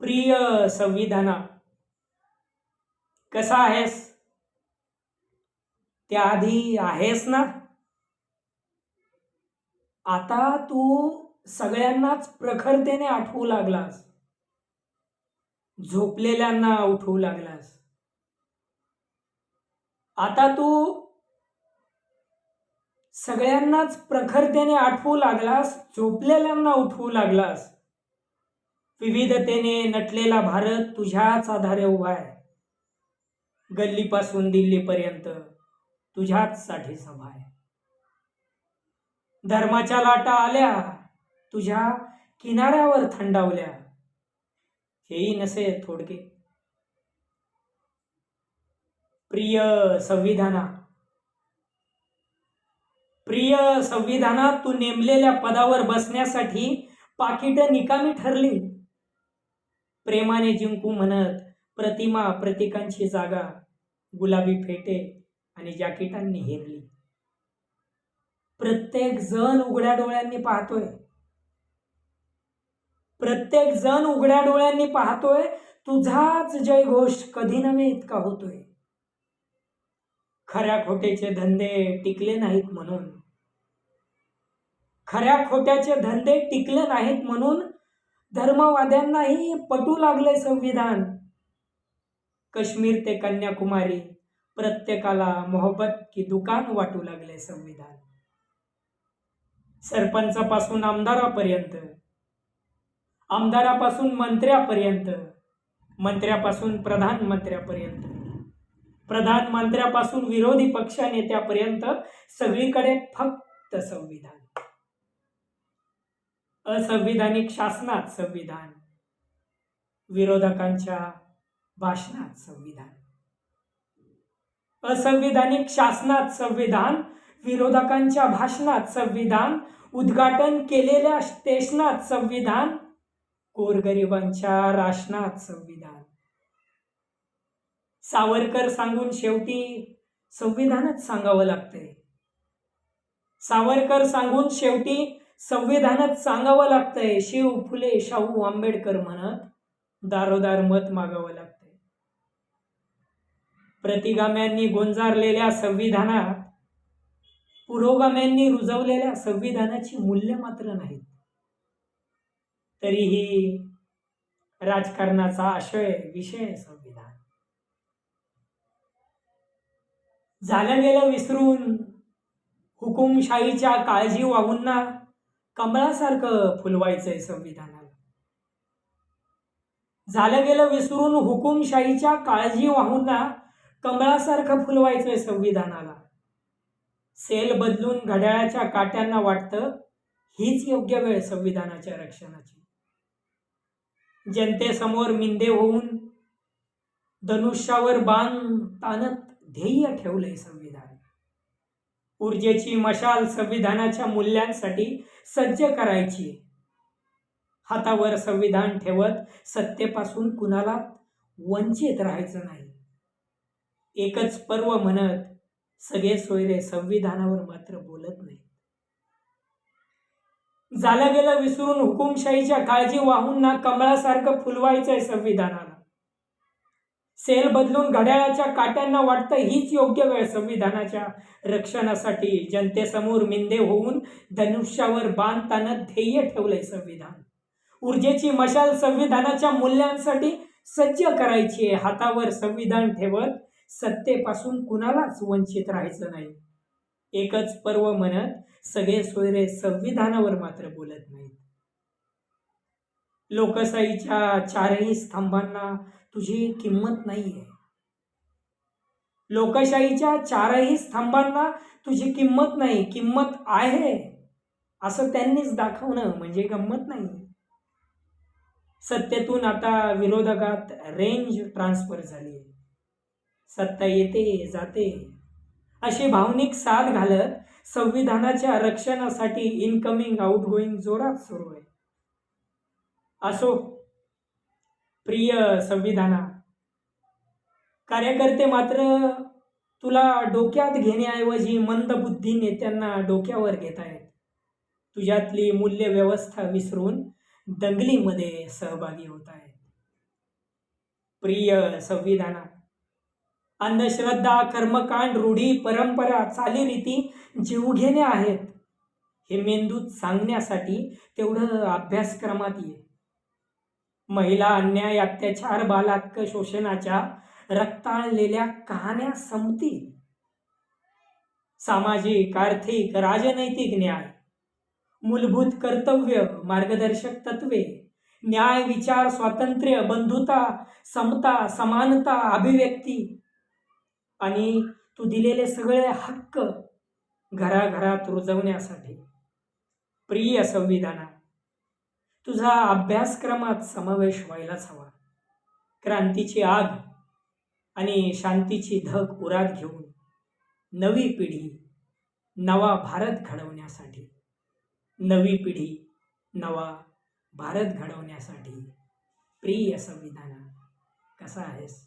प्रिय संविधाना कसा आहेस? त्याआधी आहेस ना? आता तू सगळ्यांनाच प्रखरतेने आठवू लागलास. झोपलेल्यांना उठवू लागलास. आता तू सगळ्यांनाच प्रखरतेने आठवू लागलास झोपलेल्यांना उठवू लागलास. विविधतेने नटलेला भारत तुझ्याच आधारे उभा आहे. गल्लीपासून दिल्लीपर्यंत तुझ्याच साठी सभा आहे. धर्माच्या लाटा आल्या तुझ्या किनाऱ्यावर थंडावल्या. हेही नसे थोडके. प्रिय संविधाना प्रिय संविधानात तू नेमलेल्या पदावर बसण्यासाठी पाकिटं निकामी ठरली. प्रेमाने जिंकू म्हणत प्रतिमा प्रतीकांची जागा गुलाबी फेटे आणि जॅकेटांनी हेरली. प्रत्येक जण उघड्या डोळ्यांनी पाहतोय. प्रत्येक जण उघड्या डोळ्यांनी पाहतोय. तुझाच जयघोष कधी नव्हे इतका होतोय. खऱ्या खोट्याचे धंदे टिकले नाहीत म्हणून. खऱ्या खोट्याचे धंदे टिकले नाहीत म्हणून धर्मवाद्यांनाही पटू लागले संविधान. काश्मीर ते कन्याकुमारी प्रत्येकाला मोहब्बत की दुकान वाटू लागले संविधान. सरपंचापासून आमदारापर्यंत आमदारापासून मंत्र्यापर्यंत मंत्र्यापासून प्रधानमंत्र्यापर्यंत प्रधानमंत्र्यापासून विरोधी पक्षनेत्यापर्यंत सगळीकडे फक्त संविधान. असंविधानिक शासनात संविधान. विरोधकांच्या भाषणात संविधान. असंविधानिक शासनात संविधान विरोधकांच्या भाषणात संविधान उद्घाटन केलेल्या स्टेशनात संविधान गोरगरिबांच्या राशनात संविधान. सावरकर सांगून शेवटी संविधानच सांगावं लागतंय. सावरकर सांगून शेवटी संविधानात सांगावं लागतंय शिव फुले शाहू आंबेडकर म्हणत दारोदार मत मागावं लागतंय. प्रतिगाम्यांनी गोंजारलेल्या संविधानात पुरोगाम्यांनी रुजवलेल्या संविधानाची मूल्य मात्र नाहीत. तरीही राजकारणाचा आशय विषय संविधान. झालं गेलं विसरून हुकुमशाहीच्या काळजी वाहूंना कमळासारखं फुलवायचंय संविधानाला. झालं गेलं विसरून हुकुमशाहीच्या काळजी वाहूंना कमळासारखं फुलवायचंय संविधानाला. सेल बदलून घड्याळाच्या काट्यांना वाटतं हीच योग्य वेळ संविधानाच्या रक्षणाची. जनतेसमोर मिंदे होऊन धनुष्यावर बाण ताणत ध्येय ठेवलंय संविधान. ऊर्जेची मशाल संविधानाच्या मूल्यांसाठी सज्ज करायची. हातावर संविधान ठेवत सत्तेपासून कुणाला वंचित राहायचं नाही. एकच पर्व म्हणत सगळे सोयरे संविधानावर मात्र बोलत नाही झालं गेलं विसरून हुकुमशाहीच्या काळजी वाहून ना कमळासारखं फुलवायचंय संविधानाला. सेल बदलून घड्याळाच्या काट्यांना वाटतं हीच योग्य वेळ संविधानाच्या रक्षणासाठी. जनतेसमोर मिंदे होऊन धनुष्यावर बांधताना ध्येय ठेवलंय संविधान. ऊर्जेची मशाल संविधानाच्या मूल्यांसाठी सज्ज करायची आहे. हातावर संविधान ठेवत सत्तेपासून कुणालाच वंचित राहायचं नाही. एकच पर्व म्हणत सगळे सोयरे संविधानावर मात्र बोलत नाहीत. लोकशाहीच्या चारही स्तंभांना तुझी किंमत नाही आहे लोकशाहीच्या चारही स्तंभांना तुझी किंमत नाही किंमत आहे असं त्यांनीच दाखवणं म्हणजे गंमत नाही. सत्तेतून आता विरोधकात रेंज ट्रान्सफर झाली. आहे सत्ता येते जाते. अशी भावनिक साथ घालत संविधानाच्या रक्षणासाठी इनकमिंग आउटगोईंग जोरात सुरू आहे. असो प्रिय संविधाना कार्यकर्ते मात्र तुला डोक्यात घेण्याऐवजी मंदबुद्धी नेत्यांना डोक्यावर घेत आहेत. तुझ्यातली मूल्य व्यवस्था विसरून दंगलीमध्ये सहभागी होत आहेत. प्रिय संविधाना अंधश्रद्धा कर्मकांड रूढी परंपरा चालीरीती जीवघेणे आहेत. हे मेंदूत सांगण्यासाठी तेवढं अभ्यासक्रमात ये. महिला अन्याय अत्याचार बालहक्क शोषणाच्या रक्ताळलेल्या कहाण्या संपतील. सामाजिक आर्थिक राजनैतिक न्याय मूलभूत कर्तव्य मार्गदर्शक तत्वे न्याय विचार स्वातंत्र्य बंधुता समता समानता अभिव्यक्ती आणि तू दिलेले सगळे हक्क घराघरात रुजवण्यासाठी. प्रिय संविधाना तुझा अभ्यासक्रमात समावेश व्हायलाच हवा. क्रांतीची आग आणि शांतीची धग उरात घेऊन नवी पिढी नवा भारत घडवण्यासाठी नवी पिढी नवा भारत घडवण्यासाठी प्रिय संविधाना कसा आहेस?